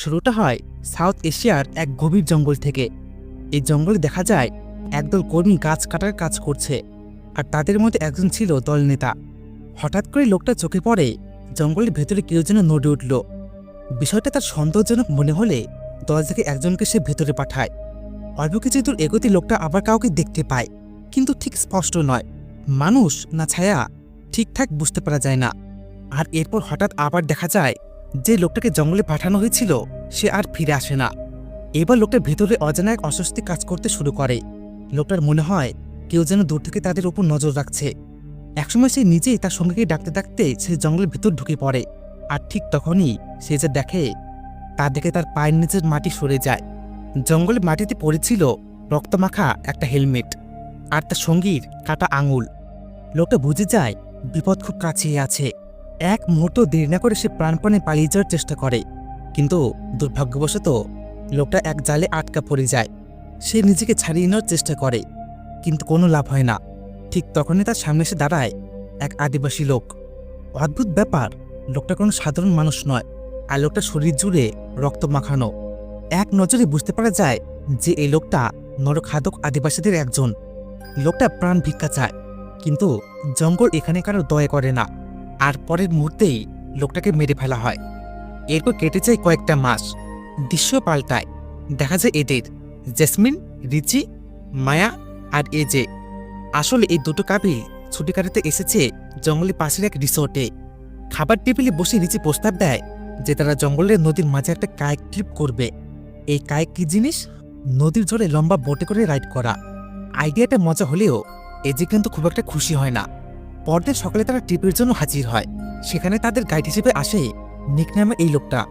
শুরুটা হয় সাউথ এশিয়ার এক গভীর জঙ্গল থেকে। এই জঙ্গলে দেখা যায়, একদল কর্মী গাছ কাটার কাজ করছে, আর তাদের মধ্যে একজন ছিল দলনেতা হঠাৎ করে লোকটা চোখে পড়ে, জঙ্গলের ভেতরে কেউ যেন নড়ে উঠল। বিষয়টা তার সন্দেহজনক মনে হলে দল থেকে একজনকে সে ভেতরে পাঠায়। অল্প কিছু দূর এগোতে লোকটা আবার কাউকে দেখতে পায়, কিন্তু ঠিক স্পষ্ট নয়। মানুষ না ছায়া ঠিকঠাক বুঝতে পারা যায় না। আর এরপর হঠাৎ আবার দেখা যায় যে লোকটাকে জঙ্গলে পাঠানো হয়েছিল, সে আর ফিরে আসে না। এবার লোকটার ভেতরে অজানা এক অস্বস্তি কাজ করতে শুরু করে। লোকটার মনে হয়, কেউ যেন দূর থেকে তাদের উপর নজর রাখছে। একসময় সে নিজেই তার সঙ্গীকে ডাকতে ডাকতে সে জঙ্গলের ভেতর ঢুকে পড়ে। আর ঠিক তখনই সে যে দেখে তা দেখে তার পায়ের নিচের মাটি সরে যায়। জঙ্গলের মাটিতে পড়েছিল রক্তমাখা একটা হেলমেট আর তার সঙ্গীর কাটা আঙুল। লোকটা বুঝে যায়, বিপদ খুব কাছেই আছে। এক মুহূর্ত দেরি না করে সে প্রাণপণে পালিয়ে যাওয়ার চেষ্টা করে। কিন্তু দুর্ভাগ্যবশত লোকটা এক জালে আটকা পড়ে যায়। সে নিজেকে ছাড়িয়ে নেওয়ার চেষ্টা করে, কিন্তু কোনো লাভ হয় না। ঠিক তখনই তার সামনে এসে দাঁড়ায় এক আদিবাসী লোক। অদ্ভুত ব্যাপার, লোকটা কোনো সাধারণ মানুষ নয় আর লোকটা শরীর জুড়ে রক্ত মাখানো। এক নজরে বুঝতে পারা যায় যে এই লোকটা নরখাদক আদিবাসীদের একজন। লোকটা প্রাণ ভিক্ষা চায়, কিন্তু জঙ্গল এখানে কারও দয়া করে না। আর পরের মুহূর্তেই লোকটাকে মেরে ফেলা হয়। এরপর কেটে যায় কয়েকটা মাস দৃশ্য পাল্টায়। দেখা যায় এদের জেসমিন, রিচি, মায়া আর এজে আসলে এই দুটো কাবিল ছুটি কাটাতে এসেছে জঙ্গলের পাশের এক রিসোর্টে। খাবার টেবিলে বসে রিচি প্রস্তাব দেয় যে তারা জঙ্গলের নদীর মাঝে একটা কায়েক ট্রিপ করবে। এই কায়েক কি জিনিস? নদীর জলে লম্বা বোটে করে রাইড করা। আইডিয়াটা মজা হলেও এজে কিন্তু খুব একটা খুশি হয় না। পরদিন সকালে তারা ট্রিপের জন্য হাজির হয়। সেখানে তাদের গাইড হিসেবে আসে নিক নামে এই লোকটা।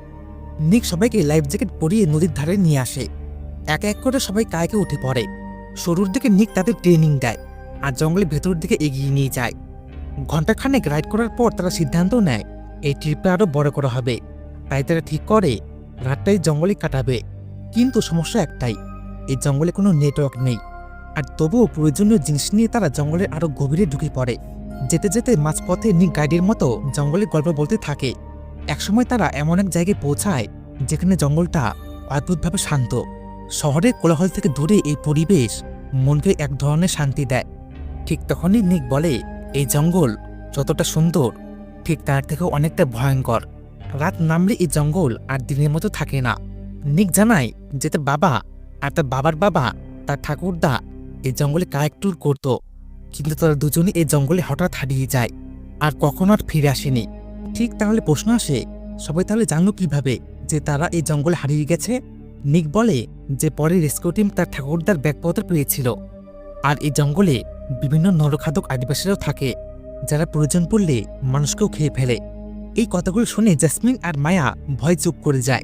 নিক সবাইকে লাইফ জ্যাকেট পরিয়ে নদীর ধারে নিয়ে আসে। এক এক করে সবাই কায়কে উঠে পড়ে। শুরুর দিকে নিক তাদের ট্রেনিং দেয় আর জঙ্গলের ভেতরের দিকে এগিয়ে নিয়ে যায়। ঘণ্টাখানেক রাইড করার পর তারা সিদ্ধান্ত নেয়, এই ট্রিপটা আরও বড় করা হবে। তাই তারা ঠিক করে, রাতটাই জঙ্গলে কাটাবে। কিন্তু সমস্যা একটাই, এই জঙ্গলে কোনো নেটওয়ার্ক নেই। আর তবুও প্রয়োজনীয় জিনিস নিয়ে তারা জঙ্গলের আরও গভীরে ঢুকে পড়ে। যেতে যেতে মাঝপথে নিক গাইডের মতো জঙ্গলের গল্প বলতে থাকে। একসময় তারা এমন এক জায়গায় পৌঁছায় যেখানে জঙ্গলটা অদ্ভুতভাবে শান্ত। শহরের কোলাহল থেকে দূরে এই পরিবেশ মনকে এক ধরনের শান্তি দেয়। ঠিক তখনই নিক বলে, এই জঙ্গল যতটা সুন্দর, ঠিক তার থেকেও অনেকটা ভয়ঙ্কর। রাত নামলে এই জঙ্গল আর দিনের মতো থাকে না। নিক জানায় যে তার বাবা আর তার বাবার বাবা, তার ঠাকুরদা এই জঙ্গলে কায়েক ট্যুর করতো। কিন্তু তারা দুজনই এই জঙ্গলে হঠাৎ হারিয়ে যায় আর কখনো আর ফিরে আসেনি। ঠিক তাহলে প্রশ্ন আসে, সবাই তাহলে জানলো কীভাবে যে তারা এই জঙ্গলে হারিয়ে গেছে? নিক বলে যে পরে রেস্কিউ টিম তার ঠাকুরদার ব্যাগপত্র পেয়েছিল। আর এই জঙ্গলে বিভিন্ন নরখাদক আদিবাসীরাও থাকে, যারা প্রয়োজন পড়লে মানুষকেও খেয়ে ফেলে। এই কথাগুলো শুনে জাসমিন আর মায়া ভয় চুপ করে যায়।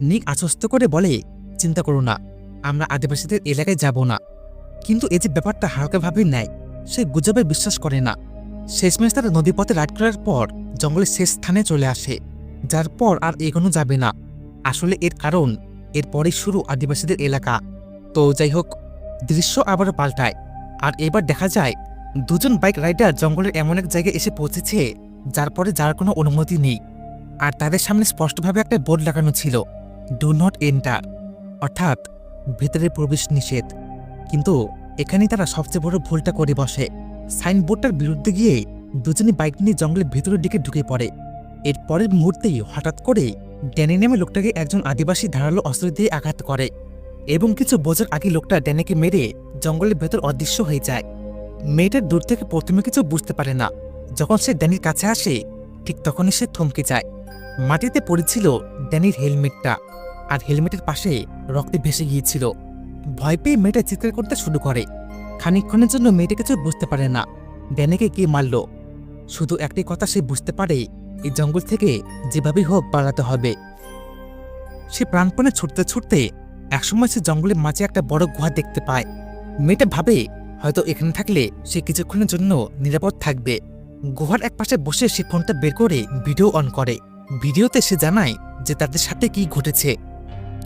নিক আশ্বস্ত করে বলে, চিন্তা করো না, আমরা আদিবাসীদের এলাকায় যাব না। কিন্তু এই যে ব্যাপারটা হালকাভাবে নেয় সে গুজবে বিশ্বাস করে না। শেষমেশ তারা নদীপথে রাইড করার পর জঙ্গলের শেষ স্থানে চলে আসে, যার পর আর এগোনো যাবে না। আসলে এর কারণ, এরপরেই শুরু আদিবাসীদের এলাকা। তো যাই হোক, দৃশ্য আবারও পাল্টায়। আর এবার দেখা যায়, দুজন বাইক রাইডার জঙ্গলের এমন এক জায়গায় এসে পৌঁছেছে, যার পরে যার কোনো অনুমতি নেই। আর তাদের সামনে স্পষ্টভাবে একটা বোর্ড লাগানো ছিল ডু নট এন্টার অর্থাৎ, ভেতরে প্রবেশ নিষেধ। কিন্তু এখানেই তারা সবচেয়ে বড় ভুলটা করে বসে। সাইনবোর্ডটার বিরুদ্ধে গিয়ে দুজনে বাইক নিয়ে জঙ্গলের ভেতরের দিকে ঢুকে পড়ে। এর পরের মুহূর্তেই হঠাৎ করে ড্যানি নেমে লোকটাকে একজন আদিবাসী ধারালো অস্ত্র দিয়ে আঘাত করে এবং কিছু বোঝার আগে লোকটা ড্যানিকে মেরে জঙ্গলের ভেতর অদৃশ্য হয়ে যায়। মেয়েটার দূর থেকে প্রথমে কিছু বুঝতে পারে না। যখন সে ড্যানির কাছে আসে, ঠিক তখনই সে থমকে যায়। মাটিতে পড়েছিল ড্যানির হেলমেটটা, আর হেলমেটের পাশে রক্তে ভেসে গিয়েছিল। ভয় পেয়ে মেয়েটা চিৎকার করতে শুরু করে। খানিকক্ষণের জন্য মেয়েটা কিছু বুঝতে পারে না। ড্যানেকে কে মারল। শুধু একটি কথা সে বুঝতে পারে, এই জঙ্গল থেকে যেভাবেই হোক পালাতে হবে। সে প্রাণপণে ছুটতে ছুটতে একসময় সে জঙ্গলের মাঝে একটা বড় গুহা দেখতে পায়। মেয়েটা ভাবে, হয়তো এখানে থাকলে সে কিছুক্ষণের জন্য নিরাপদ থাকবে। গুহার এক পাশে বসে সে ফোনটা বের করে ভিডিও অন করে। ভিডিওতে সে জানায় যে তাদের সাথে কি ঘটেছে।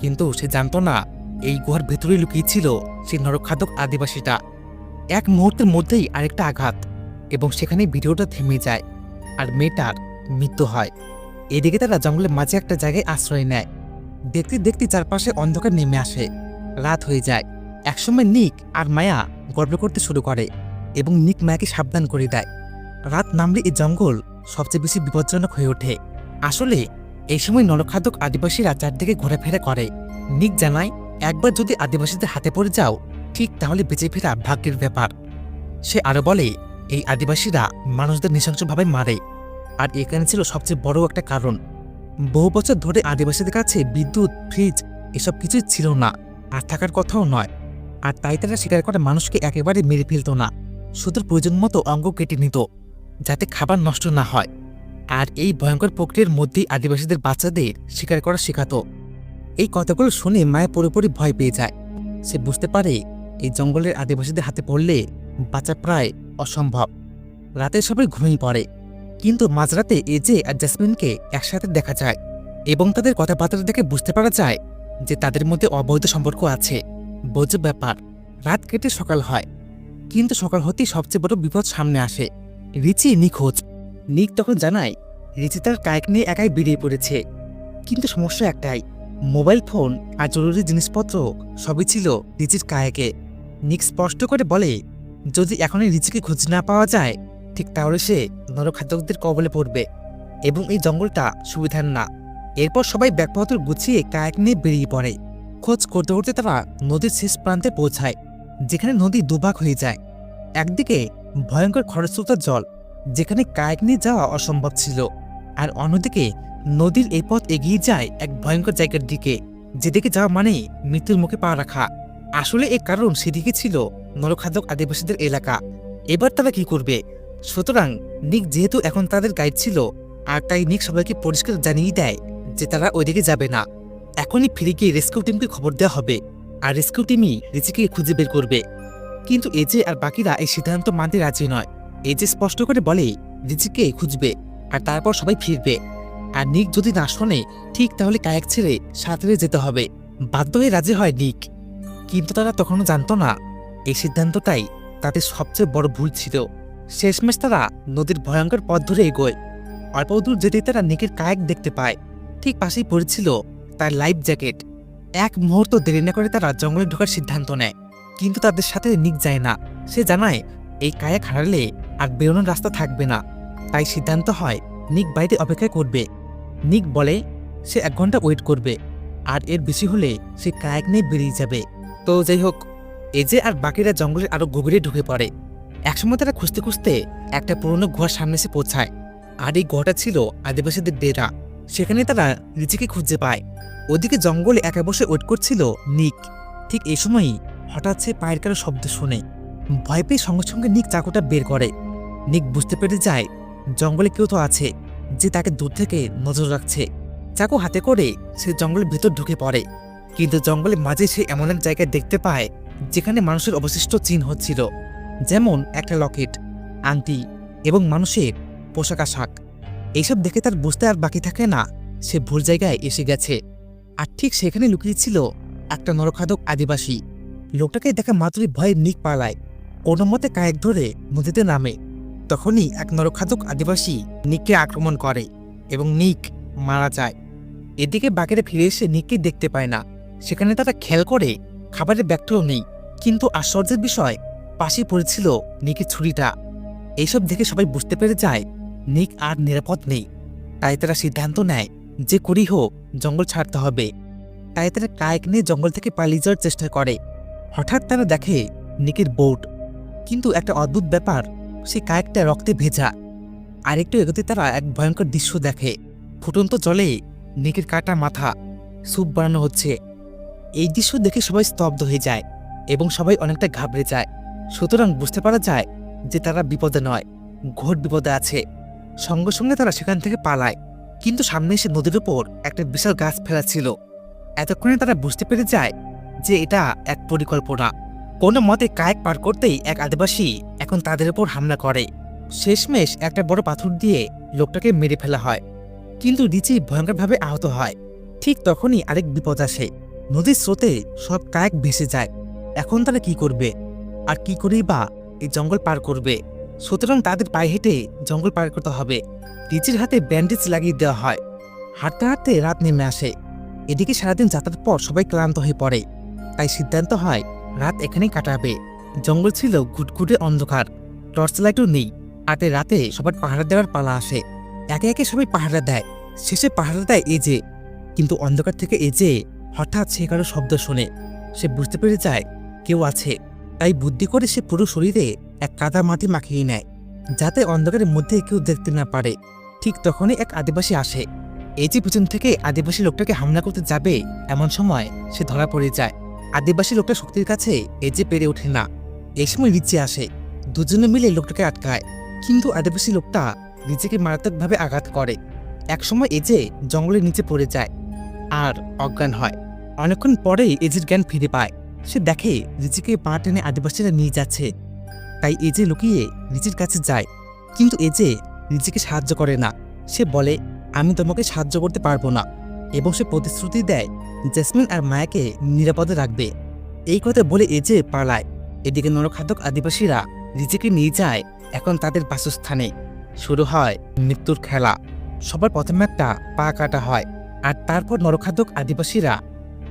কিন্তু সে জানতো না এই গুহার ভেতরে লুকিয়েছিল সেই নরখাদক আদিবাসীটা। এক মুহূর্তের মধ্যেই আরেকটা আঘাত এবং সেখানে ভিডিওটা থেমে যায় আর মেয়েটার মৃত্যু হয়। এদিকে তারা জঙ্গলের মাঝে একটা জায়গায় আশ্রয় নেয়। দেখতে দেখতে চারপাশে অন্ধকার নেমে আসে। রাত হয়ে যায়। একসময় নিক আর মায়া গর্ব করতে শুরু করে এবং নিক মায়াকে সাবধান করে দেয়। রাত নামলে এই জঙ্গল সবচেয়ে বেশি বিপজ্জনক হয়ে ওঠে। আসলে এই সময় নরখাদক আদিবাসীরা চারদিকে ঘোরাফেরা করে। নিক জানায় একবার যদি আদিবাসীদের হাতে পড়ে যাও, ঠিক তাহলে বেঁচে ফেরা ভাগ্যের ব্যাপার। সে আরও বলে, এই আদিবাসীরা মানুষদের নৃশংসভাবে মারে। আর এখানে ছিল সবচেয়ে বড় একটা কারণ। বহু বছর ধরে আদিবাসীদের কাছে বিদ্যুৎ, ফ্রিজ এসব কিছুই ছিল না, আর থাকার কথাও নয়। আর তাই তারা শিকার করে মানুষকে একেবারে মেরে ফেলত না। শুধু প্রয়োজন মতো অঙ্গ কেটে নিত, যাতে খাবার নষ্ট না হয়। আর এই ভয়ঙ্কর প্রক্রিয়ার মধ্যেই আদিবাসীদের বাচ্চাদের শিকার করা শেখাতো। এই কথাগুলো শুনে মায়া পুরোপুরি ভয় পেয়ে যায়। সে বুঝতে পারে এই জঙ্গলের আদিবাসীদের হাতে পড়লে বাঁচা প্রায় অসম্ভব। রাতে সবাই ঘুমিয়ে পড়ে। কিন্তু মাঝরাতে এজে আর জাসমিনকে একসাথে দেখা যায় এবং তাদের কথাবার্তা দেখে বুঝতে পারা যায় যে তাদের মধ্যে অবৈধ সম্পর্ক আছে। বোঝ ব্যাপার, রাত কেটে সকাল হয়। কিন্তু সকাল হতেই সবচেয়ে বড় বিপদ সামনে আসে। রিচি নিখোঁজ। নিক তখন জানায়, রিচি তার কায়েক নিয়ে একাই বেরিয়ে পড়েছে। কিন্তু সমস্যা একটাই মোবাইল ফোন আর জরুরি জিনিসপত্র সবই ছিল রিচির কায়েকে। নিক স্পষ্ট করে বলে, যদি এখনই রিচিকে খোঁজ না পাওয়া যায়, ঠিক তাহলে সে নরখাদ্যকদের কবলে পড়বে এবং এই জঙ্গলটা সুবিধার না। এরপর সবাই ব্যাগপত্র গুছিয়ে কায়াক নিয়ে বেরিয়ে পড়ে। খোঁজ করতে করতে তারা নদীর শেষ প্রান্তে পৌঁছায়, যেখানে নদী দুভাগ হয়ে যায়। একদিকে ভয়ঙ্কর খরস্রোতার জল, যেখানে কায়াক নিয়ে যাওয়া অসম্ভব ছিল, আর অন্যদিকে নদীর এই পথ এগিয়ে যায় এক ভয়ঙ্কর জায়গার দিকে। যেদিকে যাওয়া মানে মৃত্যুর মুখে পা রাখা। আসলে এর কারণ সেদিকে ছিল নরখাদক আদিবাসীদের এলাকা। এবার তারা কি করবে? সুতরাং নিক যেহেতু এখন তাদের গাইড ছিল, আর তাই নিক সবাইকে পরিষ্কার জানিয়ে দেয় যে তারা ওইদিকে যাবে না। এখনই ফিরে গিয়ে রেস্কিউ টিমকে খবর দেওয়া হবে, আর রেস্কিউ টিমই রিচিকে খুঁজে বের করবে। কিন্তু এজে আর বাকিরা এই সিদ্ধান্ত মানতে রাজি নয় এজে স্পষ্ট করে বলে রিচিকে খুঁজবে, আর তারপর সবাই ফিরবে। আর নিক যদি না শোনে, ঠিক তাহলে কায়াক ছেড়ে সাঁতরে যেতে হবে। বাধ্য হয়ে রাজি হয় নিক। কিন্তু তারা তখনও জানতো না। এই সিদ্ধান্তটাই তাদের সবচেয়ে বড় ভুল ছিল। শেষমেশ তারা নদীর ভয়ঙ্কর পথ ধরে এগোয়। অল্প দূর যেতেই তারা নিকের কায়েক দেখতে পায়। ঠিক পাশেই পড়েছিল তার লাইফ জ্যাকেট। এক মুহূর্ত দেরি না করে তারা জঙ্গলে ঢোকার সিদ্ধান্ত নেয়। কিন্তু তাদের সাথে নিক যায় না। সে জানায়, এই কায়াক হারালে আর বেরোনোর রাস্তা থাকবে না। তাই সিদ্ধান্ত হয়, নিক বাইরে অপেক্ষা করবে। নিক বলে, সে এক ঘণ্টা ওয়েট করবে, আর এর বেশি হলে সে কায়াক নিয়ে বেরিয়ে যাবে। তো যাই হোক এজে আর বাকিরা জঙ্গলের আরও গভীরে ঢুকে পড়ে। একসময় তারা খুঁজতে খুঁজতে একটা পুরনো গুহার সামনে এসে পৌঁছায়, আর এই গুহাটা ছিল আদিবাসীদের ডেরা। সেখানে তারা রিচিকে খুঁজে পায়। ওদিকে জঙ্গলে একা বসে ওয়েট করছিল নিক। ঠিক এই সময়ই হঠাৎ সে পায়ের কারও শব্দ শুনে। ভয় পেয়ে সঙ্গে সঙ্গে নিক চাকুটা বের করে। নিক বুঝতে পেরে যায়, জঙ্গলে কেউ তো আছে। যে তাকে দূর থেকে নজর রাখছে। চাকু হাতে করে সে জঙ্গলের ভেতর ঢুকে পড়ে। কিন্তু জঙ্গলের মাঝে সে এমন এক জায়গায় দেখতে পায়, যেখানে মানুষের অবশিষ্ট চিহ্ন ছিল, যেমন একটা লকেট, আংটি এবং মানুষের পোশাক আশাক। এইসব দেখে তার বুঝতে আর বাকি থাকে না, সে ভুল জায়গায় এসে গেছে। আর ঠিক সেখানে লুকিয়েছিল একটা নরখাদক আদিবাসী। লোকটাকে দেখা মাত্রই ভয়ে নিক পালায়। কোনো মতে কায়েক ধরে নদীতে নামে। তখনই এক নরখাদক আদিবাসী নিককে আক্রমণ করে এবং নিক মারা যায়। এদিকে বাকিরা ফিরে এসে নিককে দেখতে পায় না। সেখানে তারা খেয়াল করে খাবারের ব্যাগটাও নেই। কিন্তু আশ্চর্যের বিষয় পাশে পড়েছিল নিকের ছুরিটা। এইসব দেখে সবাই বুঝতে পেরে যায়, নিক আর নিরাপদ নেই। তাই তারা সিদ্ধান্ত নেয় যে করি হোক, জঙ্গল ছাড়তে হবে। তাই তারা কায়েক নিয়ে জঙ্গল থেকে পালিয়ে যাওয়ার চেষ্টা করে। হঠাৎ তারা দেখে নিকের বোট। কিন্তু একটা অদ্ভুত ব্যাপার সেই কায়েকটা রক্তে ভেজা। আর একটু এগোতে তারা এক ভয়ঙ্কর দৃশ্য দেখে। ফুটন্ত জলে নেকের কাটা মাথা, স্যুপ বানানো হচ্ছে। এই দৃশ্য দেখে সবাই স্তব্ধ হয়ে যায় এবং সবাই অনেকটা ঘাবড়ে যায়। সুতরাং বুঝতে পারা যায় যে তারা বিপদে নয়, ঘোর বিপদে আছে। সঙ্গে সঙ্গে তারা সেখান থেকে পালায়। কিন্তু সামনে এসে নদীর উপর একটা বিশাল গাছ ফেলা ছিল। এতক্ষণে তারা বুঝতে পেরে যায় যে এটা এক পরিকল্পনা। কোনো মতে কায়েক পার করতেই এক আদিবাসী এখন তাদের উপর হামলা করে। শেষমেশ একটা বড় পাথর দিয়ে লোকটাকে মেরে ফেলা হয়। কিন্তু রিচি ভয়ঙ্করভাবে আহত হয়। ঠিক তখনই আরেক বিপদ আসে। নদীর স্রোতে সব কায়েক ভেসে যায়। এখন তারা কি করবে? আর কি করেই বা এই জঙ্গল পার করবে? সুতরাং তাদের পায়ে হেঁটে জঙ্গল পার করতে হবে। রিচির হাতে ব্যান্ডেজ লাগিয়ে দেওয়া হয়। হাঁটতে হাঁটতে রাত নেমে আসে। এদিকে সারাদিন যাত্রার পর সবাই ক্লান্ত হয়ে পড়ে। তাই সিদ্ধান্ত হয় রাত এখানেই কাটাবে। জঙ্গল ছিল ঘুটঘুটে অন্ধকার। টর্চ লাইটও নেই। তাই রাতে সবার পাহারা দেওয়ার পালা আসে। একে একে সবাই পাহারা দেয়। শেষে পাহারা দেয় এজে কিন্তু অন্ধকার থেকে এজে হঠাৎ সে কারও শব্দ শোনে। সে বুঝতে পেরে যায় কেউ আছে। তাই বুদ্ধি করে সে পুরো শরীরে এক কাদা মাটি মাখিয়ে নেয়, যাতে অন্ধকারের মধ্যে কেউ দেখতে না পারে। ঠিক তখনই এক আদিবাসী আসে। এই যে পিছন থেকে আদিবাসী লোকটাকে হামলা করতে যাবে, এমন সময় সে ধরা পড়ে যায়। আদিবাসী লোকটা শক্তির কাছে যে পেরে ওঠে না এই সময় রিচি আসে। দুজনে মিলে লোকটাকে আটকায়। কিন্তু আদিবাসী লোকটা রিচিকে মারাত্মকভাবে আঘাত করে। একসময় এজে জঙ্গলের নিচে পড়ে যায় আর অজ্ঞান হয়। অনেকক্ষণ পরেই এজের জ্ঞান ফিরে পায়। সে দেখে রিচিকে পা টেনে আদিবাসীরা নিয়ে যাচ্ছে। তাই এজে লুকিয়ে রিচির কাছে যায়। কিন্তু এজে রিচিকে সাহায্য করে না। সে বলে, আমি তোমাকে সাহায্য করতে পারব না। এবং সে প্রতিশ্রুতি দেয় জেসমিন আর মায়াকে নিরাপদে রাখবে। এই কথা বলে এজে পালায়। এদিকে নরখাদক আদিবাসীরা রিচিকে নিয়ে যায় এখন তাদের বাসস্থানে। শুরু হয় মৃত্যুর খেলা। সবার প্রথমে একটা পা কাটা হয় আর তারপর নরখাদক আদিবাসীরা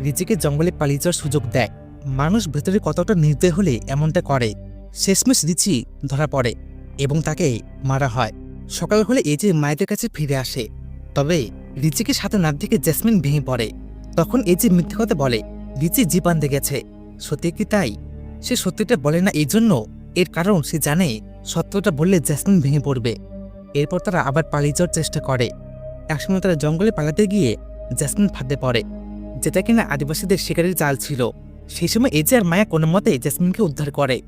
রিচিকে জঙ্গলে পালিয়ে যাওয়ার সুযোগ দেয়। মানুষ ভেতরে কতটা নির্দয় হলে এমনটা করে। শেষমেশ রিচি ধরা পড়ে এবং তাকে মারা হয়। সকাল হলে এই যে মায়েদের কাছে ফিরে আসে। তবে রিচিকে সাথে না দিকে জেসমিন ভেঙে পড়ে। তখন এই যে মিথ্যে কথা বলে রিচি জীবান গেছে। সত্যি কি তাই? সে সত্যিটা বলে না এই জন্য এর কারণ সে জানে, সত্যটা বললে জেসমিন ভেঙে পড়বে। এরপর তারা আবার পালিয়ে যাওয়ার চেষ্টা করে। একসময় তারা জঙ্গলে পালাতে গিয়ে জেসমিন ফাঁদে পড়ে। যেটা কিনা আদিবাসীদের শিকারের জাল ছিল। সেই সময় এজে আর মায়া কোনো মতে জেসমিনকে উদ্ধার করে।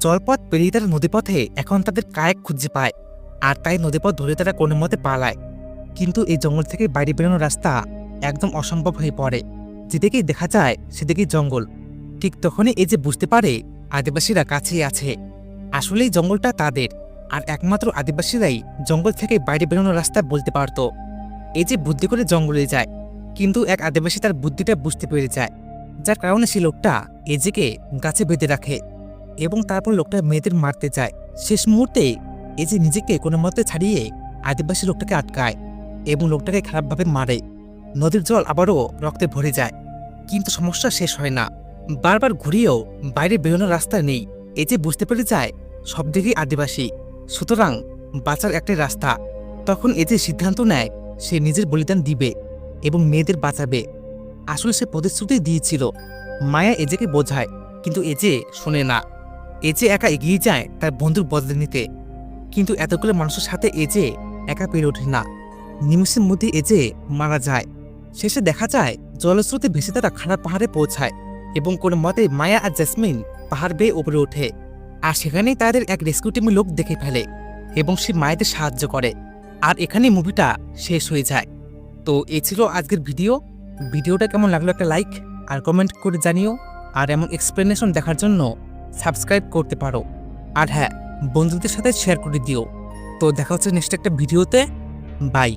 জলপথ পেরিয়ে তারা নদীপথে এখন তাদের কায়েক খুঁজে পায়। আর তাই নদীপথ ধরে তারা কোনো মতে পালায়। কিন্তু এই জঙ্গল থেকে বাইরে বেরোনোর রাস্তা একদম অসম্ভব হয়ে পড়ে। যেদিকেই দেখা যায়, সেদিকেই জঙ্গল। ঠিক তখনই এই যে বুঝতে পারে, আদিবাসীরা কাছেই আছে। আসলেই জঙ্গলটা তাদের, আর একমাত্র আদিবাসীরাই জঙ্গল থেকে বাইরে বেরোনোর রাস্তা বলতে পারত। এই যে বুদ্ধি করে জঙ্গলে যায়, কিন্তু এক আদিবাসী তার বুদ্ধিটা বুঝতে পেরে যায়। যার কারণে সে লোকটা এজেকে গাছে বেঁধে রাখে এবং তারপর লোকটা মেয়েদের মারতে যায়। শেষ মুহূর্তে এজে নিজেকে কোনো মতে ছাড়িয়ে আদিবাসী লোকটাকে আটকায়। এবং লোকটাকে খারাপভাবে মারে। নদীর জল আবারও রক্তে ভরে যায়। কিন্তু সমস্যা শেষ হয় না। বারবার ঘুরিয়েও বাইরে বেরোনোর রাস্তা নেই। এ যে বুঝতে পেরে যায়, সব দিকেই আদিবাসী। সুতরাং বাঁচার একটাই রাস্তা। তখন এতে সিদ্ধান্ত নেয়, সে নিজের বলিদান দিবে এবং মেয়েদের বাঁচাবে। আসলে সে প্রতিশ্রুতি দিয়েছিল। মায়া এজেকে বোঝায়, কিন্তু এজে শোনে না। এজে একা এগিয়ে যায় তার বন্ধুর বদলে নিতে। কিন্তু এতগুলো মানুষের সাথে এজে একা পেরে ওঠে না। নিমিষের মধ্যে এজে মারা যায়, শেষে দেখা যায় জলস্রোতে ভেসে তারা খারাপ পাহাড়ে পৌঁছায় এবং কোনো মতে মায়া আর জেসমিন পাহাড় বেয়ে উপরে ওঠে। আর সেখানেই তাদের এক রেস্কিউ টিমের লোক দেখে ফেলে এবং সে মায়েদের সাহায্য করে। আর এখানে মুভিটা শেষ হয়ে যায়। তো এ ছিল আজকের ভিডিও। ভিডিওটা কেমন লাগল একটা লাইক আর কমেন্ট করে জানিও। আর এমন এক্সপ্লেনেশন দেখার জন্য সাবস্ক্রাইব করতে পারো। আর হ্যাঁ বন্ধুদের সাথে শেয়ার করে দিও। তো দেখা হচ্ছে নেক্সট একটা ভিডিওতে। বাই